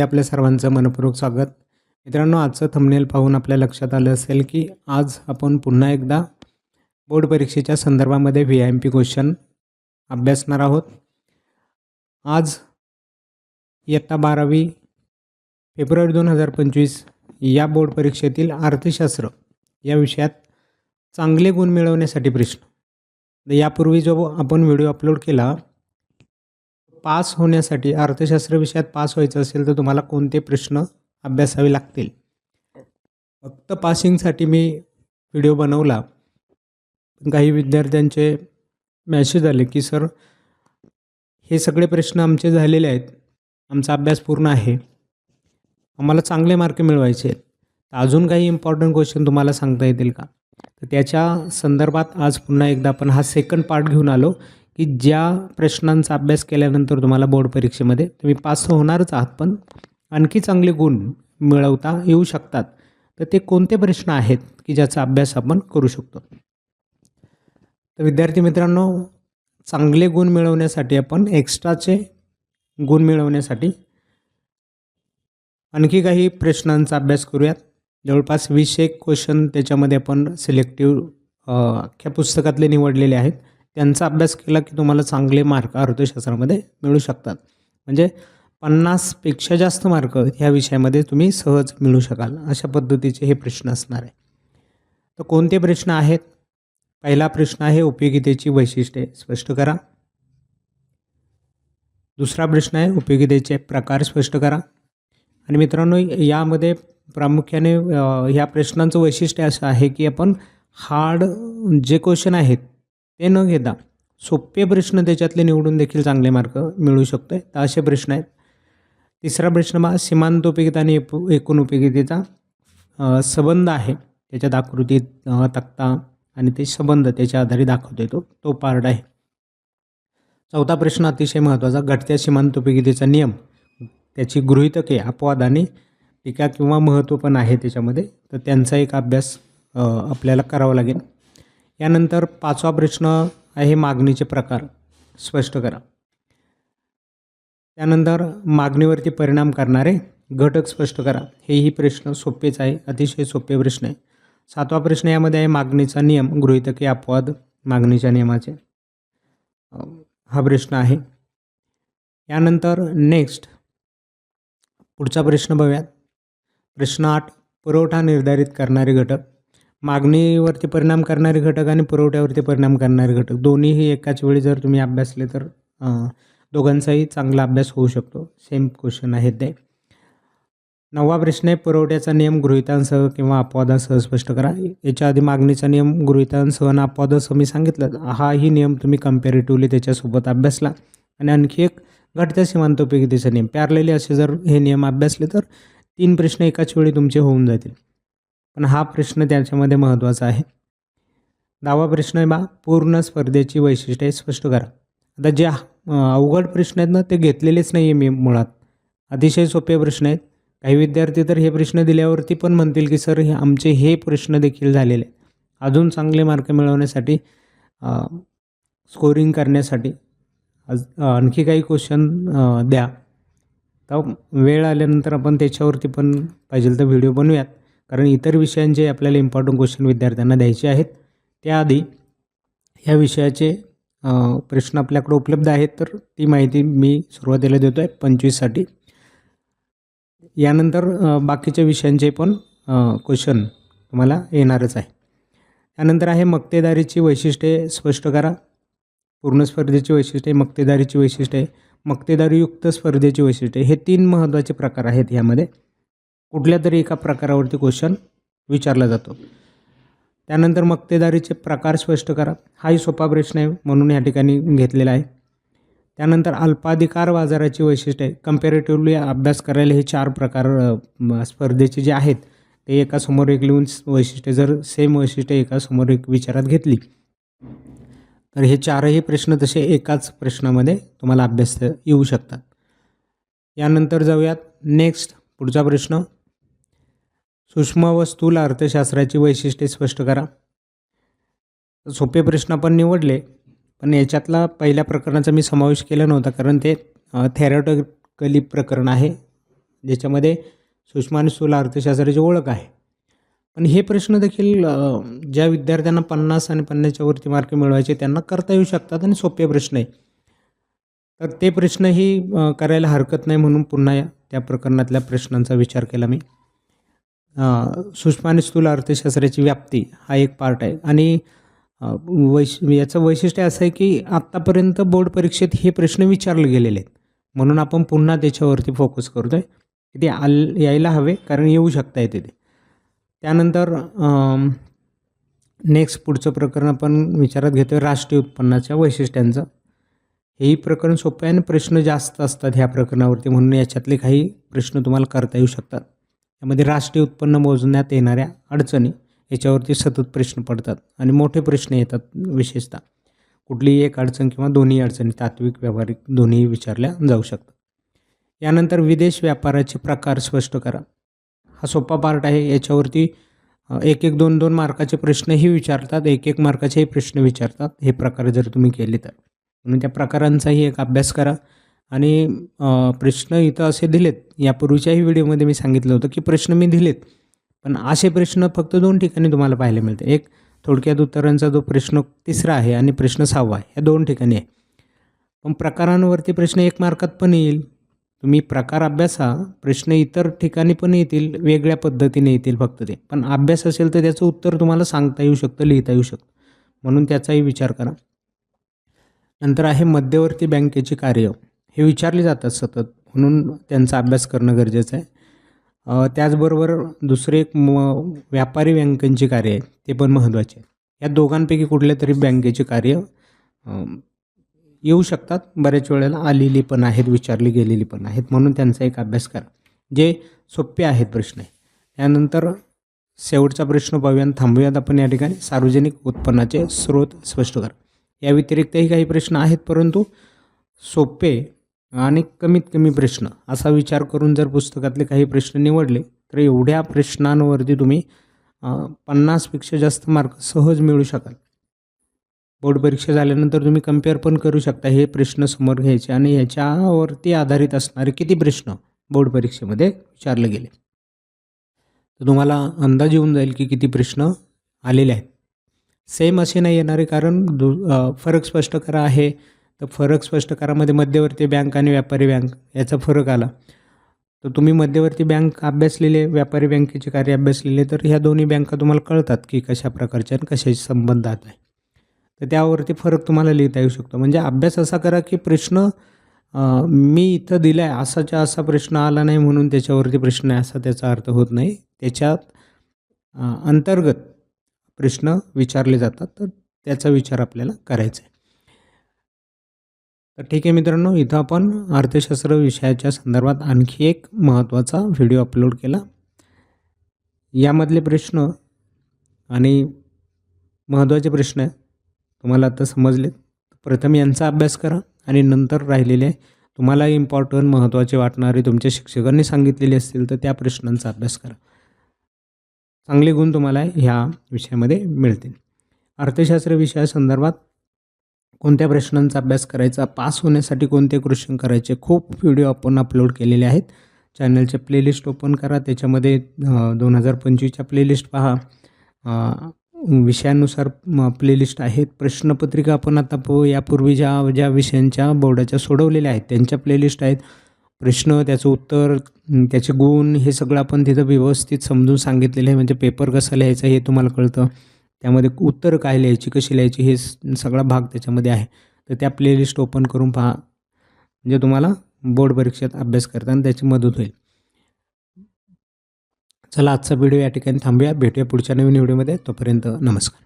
चॅनलमध्ये आपल्या सर्वांचं मनपूर्वक स्वागत. मित्रांनो आजचं थंबनेल पाहून आपल्या लक्षात आलं असेल की आज आपण पुन्हा एकदा बोर्ड परीक्षेच्या संदर्भामध्ये V I M P question अभ्यासणार आहोत. आज इयत्ता बारावी फेब्रुवारी दोन हजार पंचवीस या बोर्ड परीक्षेतील अर्थशास्त्र या विषयात चांगले गुण मिळवण्यासाठी प्रश्न. यापूर्वी जो आपण व्हिडिओ अपलोड केला पास होण्यासाठी अर्थशास्त्र विषयात पास व्हायचं असेल तर तुम्हाला कोणते प्रश्न अभ्यासावे लागतील? फक्त पासिंगसाठी मी व्हिडिओ बनवला. पण काही विद्यार्थ्यांचे मॅसेज आले की सर हे सगळे प्रश्न आमचे झालेले आहेत. आमचा अभ्यास पूर्ण आहे. आम्हाला चांगले मार्क मिळवायचे आहेत. तर अजून काही इम्पॉर्टंट क्वेश्चन तुम्हाला सांगता येतील का? तर त्याच्या संदर्भात आज पुन्हा एकदा आपण हा सेकंड पार्ट घेऊन आलो. की ज्या प्रश्नांचा अभ्यास केल्यानंतर तुम्हाला बोर्ड परीक्षेमध्ये तुम्ही पास होणारच आहात पण आणखी चांगले गुण मिळवता येऊ शकतात. तर ते कोणते प्रश्न आहेत की ज्याचा अभ्यास आपण करू शकतो? तर विद्यार्थी मित्रांनो चांगले गुण मिळवण्यासाठी आपण एक्स्ट्राचे गुण मिळवण्यासाठी आणखी काही प्रश्नांचा अभ्यास करूयात. जवळपास वीस एक क्वेश्चन त्याच्यामध्ये आपण सिलेक्टिव्ह अख्ख्या पुस्तकातले निवडलेले आहेत. त्यांचा अभ्यास केला की तुम्हाला चांगले मार्क अर्थशास्त्रामध्ये मिळू शकतात. म्हणजे पन्नासपेक्षा जास्त मार्क ह्या विषयामध्ये तुम्ही सहज मिळू शकाल. अशा पद्धतीचे हे प्रश्न असणार आहे. तर कोणते प्रश्न आहेत? पहिला प्रश्न आहे उपयोगितेची वैशिष्ट्ये स्पष्ट करा. दुसरा प्रश्न आहे उपयोगितेचे प्रकार स्पष्ट करा. आणि मित्रांनो यामध्ये प्रामुख्याने ह्या प्रश्नांचं वैशिष्ट्य असं आहे की आपण हार्ड जे क्वेश्चन आहेत ते न घेता सोपे प्रश्न त्याच्यातले निवडून देखील चांगले मार्क मिळू शकतो आहे तर असे प्रश्न आहेत. तिसरा प्रश्न मग सीमांत उपयोगिता आणि एकूण उपयोगितेचा संबंध आहे. त्याच्यात आकृतीत तक्ता आणि ते संबंध त्याच्या आधारे दाखवतो येतो. तो पार्ट आहे. चौथा प्रश्न अतिशय महत्त्वाचा. घटत्या सीमांत उपयोगितेचा नियम. त्याची गृहितके अपवाद आणि टीका किंवा महत्त्व पण आहे त्याच्यामध्ये. तर त्यांचा एक अभ्यास आपल्याला करावा लागेल. यानंतर पाचवा प्रश्न आहे मागणीचे प्रकार. स्पष्ट करा. त्यानंतर मागणीवरती परिणाम करणारे घटक स्पष्ट करा. हेही प्रश्न सोपेच आहे अतिशय सोपे प्रश्न आहे. सातवा प्रश्न यामध्ये आहे मागणीचा नियम गृहितके अपवाद मागणीच्या नियमाचे. हा प्रश्न आहे. यानंतर नेक्स्ट. पुढचा प्रश्न बघूयात. प्रश्न आठ पुरवठा निर्धारित करणारे घटक. मागणीवरती परिणाम करणारे घटक आणि पुरवठ्यावरती परिणाम करणारे घटक. दोन्हीही एकाच वेळी जर तुम्ही अभ्यासले तर दोघांचाही चांगला अभ्यास होऊ शकतो. सेम क्वेश्चन आहेत ते. नववा प्रश्न आहे पुरवठ्याचा नियम गृहितांसह किंवा अपवादांसह स्पष्ट करा. याच्या आधी मागणीचा नियम गृहितांसह आणि अपवादासह मी सांगितलं. हाही नियम तुम्ही कम्पॅरेटिव्हली त्याच्यासोबत अभ्यासला. आणि आणखी एक घटत्या सीमांत त्याचा नियम. प्यारलेले असे जर हे नियम अभ्यासले तर तीन प्रश्न एकाच वेळी तुमचे होऊन जातील. पण हा प्रश्न त्याच्यामध्ये महत्त्वाचा आहे. दहावा प्रश्न आहे बा पूर्ण स्पर्धेची वैशिष्ट्ये स्पष्ट करा. आता जे अवघड प्रश्न आहेत ना ते घेतलेलेच नाही आहे मी मुळात. अतिशय सोपे प्रश्न आहेत. काही विद्यार्थी तर हे प्रश्न दिल्यावरती पण म्हणतील की सर हे आमचे हे प्रश्न देखील झालेले आहेत. अजून चांगले मार्क मिळवण्यासाठी स्कोरिंग करण्यासाठी आज आणखी काही क्वेश्चन द्या. तर वेळ आल्यानंतर आपण त्याच्यावरती पण पाहिजे तर व्हिडिओ बनवूयात. कारण इतर विषयांचे आपल्याला इम्पॉर्टंट क्वेश्चन विद्यार्थ्यांना द्यायचे आहेत त्याआधी ह्या विषयाचे प्रश्न आपल्याकडे उपलब्ध आहेत तर ती माहिती मी सुरुवातीला देतो आहे पंचवीससाठी यानंतर बाकीच्या विषयांचे पण क्वेश्चन तुम्हाला येणारच आहे. त्यानंतर आहे मक्तेदारीची वैशिष्ट्ये स्पष्ट करा. पूर्ण स्पर्धेची वैशिष्ट्ये मक्तेदारीची वैशिष्ट्ये मक्तेदारीयुक्त स्पर्धेची वैशिष्ट्ये हे तीन महत्त्वाचे प्रकार आहेत यामध्ये. कुठल्या तरी एका प्रकारावरती क्वेश्चन विचारला जातो. त्यानंतर मक्तेदारीचे प्रकार स्पष्ट करा. हाही सोपा प्रश्न आहे म्हणून या ठिकाणी घेतलेला आहे. त्यानंतर अल्पाधिकार बाजाराची वैशिष्ट्ये कम्पॅरेटिव्हली अभ्यास करायला हे चार प्रकार स्पर्धेचे जे आहेत ते एका समोर एक लिहून वैशिष्ट्य वैशिष्ट्ये जर सेम वैशिष्ट्ये एका समोर एक विचारात घेतली तर हे चारही प्रश्न तसे एकाच प्रश्नामध्ये तुम्हाला अभ्यास येऊ शकतात. यानंतर जाऊयात. नेक्स्ट पुढचा प्रश्न. सूक्ष्म व स्थूल अर्थशास्त्राची वैशिष्ट्ये स्पष्ट करा. सोपे प्रश्न आपण निवडले पण याच्यातला पहिल्या प्रकरणाचा मी समावेश केला नव्हता कारण ते थेरॉटिकली प्रकरण आहे ज्याच्यामध्ये सूक्ष्म आणि स्थूल अर्थशास्त्राची ओळख आहे. पण हे प्रश्न देखील ज्या विद्यार्थ्यांना पन्नास आणि पन्नासच्या वरती मार्क मिळवायचे त्यांना करता येऊ शकतात आणि सोपे प्रश्न आहे. तर ते प्रश्नही करायला हरकत नाही म्हणून पुन्हा या- त्या प्रकरणातल्या प्रश्नांचा विचार केला मी. सूक्ष्म आणि स्थूल अर्थशास्त्राची व्याप्ती हा एक पार्ट आहे. आणि वैश याचं वैशिष्ट्य असं आहे की आत्तापर्यंत बोर्ड परीक्षेत हे प्रश्न विचारले गेलेले आहेत. म्हणून आपण पुन्हा त्याच्यावरती फोकस करतो आहे की ते आल यायला हवे कारण येऊ शकता येते ते. त्यानंतर नेक्स्ट पुढचं प्रकरण आपण विचारात घेतो आहे राष्ट्रीय उत्पन्नाच्या वैशिष्ट्यांचं. हेही प्रकरण सोपं आहे आणि प्रश्न जास्त असतात ह्या प्रकरणावरती. म्हणून याच्यातले काही प्रश्न तुम्हाला करता येऊ शकतात. यामध्ये राष्ट्रीय उत्पन्न मोजण्यात येणाऱ्या अडचणी याच्यावरती सतत प्रश्न पडतात आणि मोठे प्रश्न येतात विशेषतः. कुठलीही एक अडचण किंवा दोन्ही अडचणी तात्विक व्यावहारिक दोन्ही विचारल्या जाऊ शकतात. यानंतर विदेश व्यापाराचे प्रकार स्पष्ट करा. हा सोपा पार्ट आहे. याच्यावरती एक एक दोन दोन मार्काचे प्रश्नही विचारतात एक एक मार्काचेही प्रश्न विचारतात. हे प्रकार जर तुम्ही केले तर. म्हणून त्या प्रकारांचाही एक अभ्यास करा. आणि प्रश्न इथं असे दिलेत. यापूर्वीच्याही व्हिडिओमध्ये मी सांगितलं होतं की प्रश्न मी दिलेत. पण असे प्रश्न फक्त दोन ठिकाणी तुम्हाला पाहायला मिळते. एक थोडक्यात उत्तरांचा जो प्रश्न तिसरा आहे आणि प्रश्न सहावा आहे या दोन ठिकाणी आहे. पण प्रकारांवरती प्रश्न एक मार्कात पण येईल. तुम्ही प्रकार अभ्यासा प्रश्न इतर ठिकाणी पण येतील वेगळ्या पद्धतीने येतील फक्त ते. पण अभ्यास असेल तर त्याचं उत्तर तुम्हाला सांगता येऊ शकतं लिहिता येऊ शकतं. म्हणून त्याचाही विचार करा. नंतर आहे मध्यवर्ती बँकेची कार्य. हे विचारले जातात सतत म्हणून त्यांचा अभ्यास करणं गरजेचं आहे. त्याचबरोबर दुसरे एक म व्यापारी बँकांची कार्य आहेत ते पण महत्त्वाचे आहेत. या दोघांपैकी कुठल्या तरी बँकेचे कार्य येऊ शकतात बऱ्याच वेळेला आलेली पण आहेत विचारली गेलेली पण आहेत म्हणून त्यांचा एक अभ्यास करा. जे सोपे आहेत प्रश्न त्यानंतर शेवटचा प्रश्न पाहूया थांबूयात आपण या ठिकाणी. सार्वजनिक उत्पन्नाचे स्रोत स्पष्ट करा. या व्यतिरिक्तही काही प्रश्न आहेत परंतु सोपे आणि कमीत कमी प्रश्न असा विचार करून जर पुस्तकातले काही प्रश्न निवडले तर एवढ्या प्रश्नांवरती तुम्ही पन्नासपेक्षा जास्त मार्क सहज मिळू शकाल. बोर्ड परीक्षा झाल्यानंतर तुम्ही कंपेअर पण करू शकता हे प्रश्न समोर घ्यायचे आणि याच्यावरती आधारित असणारे किती प्रश्न बोर्ड परीक्षेमध्ये विचारले गेले. तर तुम्हाला अंदाज येऊन जाईल की किती प्रश्न आलेले आहेत. सेम असे नाही येणारे कारण दु फरक स्पष्ट करा आहे. तर फरक स्पष्ट करामध्ये मध्यवर्ती बँक आणि व्यापारी बँक याचा फरक आला. तर तुम्ही मध्यवर्ती बँक अभ्यासलेले व्यापारी बँकेचे कार्य अभ्यासलेले तर ह्या दोन्ही बँका तुम्हाला कळतात की कशा प्रकारच्या आणि कशाशी संबंधात आहे. तर त्यावरती फरक तुम्हाला लिहिता येऊ शकतो. म्हणजे अभ्यास असा करा की प्रश्न मी इथं दिला आहे असाच्या असा प्रश्न आला नाही म्हणून त्याच्यावरती प्रश्न आहे असा त्याचा अर्थ होत नाही. त्याच्यात अंतर्गत प्रश्न विचारले जातात तर त्याचा विचार आपल्याला करायचा आहे. तर ठीक आहे मित्रांनो इथं आपण अर्थशास्त्र विषयाच्या संदर्भात आणखी एक महत्त्वाचा व्हिडिओ अपलोड केला. यामधले प्रश्न आणि महत्त्वाचे प्रश्न तुम्हाला आता समजले प्रथम यांचा अभ्यास करा आणि नंतर राहिलेले तुम्हाला इम्पॉर्टंट महत्त्वाचे वाटणारे तुमच्या शिक्षकांनी सांगितलेले असतील तर त्या प्रश्नांचा अभ्यास करा. चांगले गुण तुम्हाला ह्या विषयामध्ये मिळतील. अर्थशास्त्र विषयासंदर्भात कोणत्या प्रश्नांचा अभ्यास करायचा पास होण्यासाठी कोणते क्वेश्चन करायचे खूप व्हिडिओ आपण अपलोड केलेले आहेत. चॅनलचे प्लेलिस्ट ओपन करा त्याच्यामध्ये दोन हजार पंचवीसच्या प्लेलिस्ट पहा. विषयानुसार प्लेलिस्ट आहेत. प्रश्नपत्रिका आपण आता प यापूर्वी ज्या ज्या विषयांच्या बोर्डाच्या सोडवलेल्या आहेत त्यांच्या प्लेलिस्ट आहेत. प्रश्न त्याचं उत्तर त्याचे गुण हे सगळं आपण तिथं व्यवस्थित समजून सांगितलेलं आहे. म्हणजे पेपर कसं लिहायचं हे तुम्हाला कळतं. त्यामध्ये उत्तर काय लिहायची कशी लिहायची हे स- सगळा भाग त्याच्यामध्ये आहे. तर त्या प्लेलिस्ट ओपन करून पहा. म्हणजे तुम्हाला बोर्ड परीक्षेत अभ्यास करताना त्याची मदत होईल. चला आजचा व्हिडिओ या ठिकाणी थांबूया. भेटूया पुढच्या नवीन व्हिडिओमध्ये तोपर्यंत नमस्कार.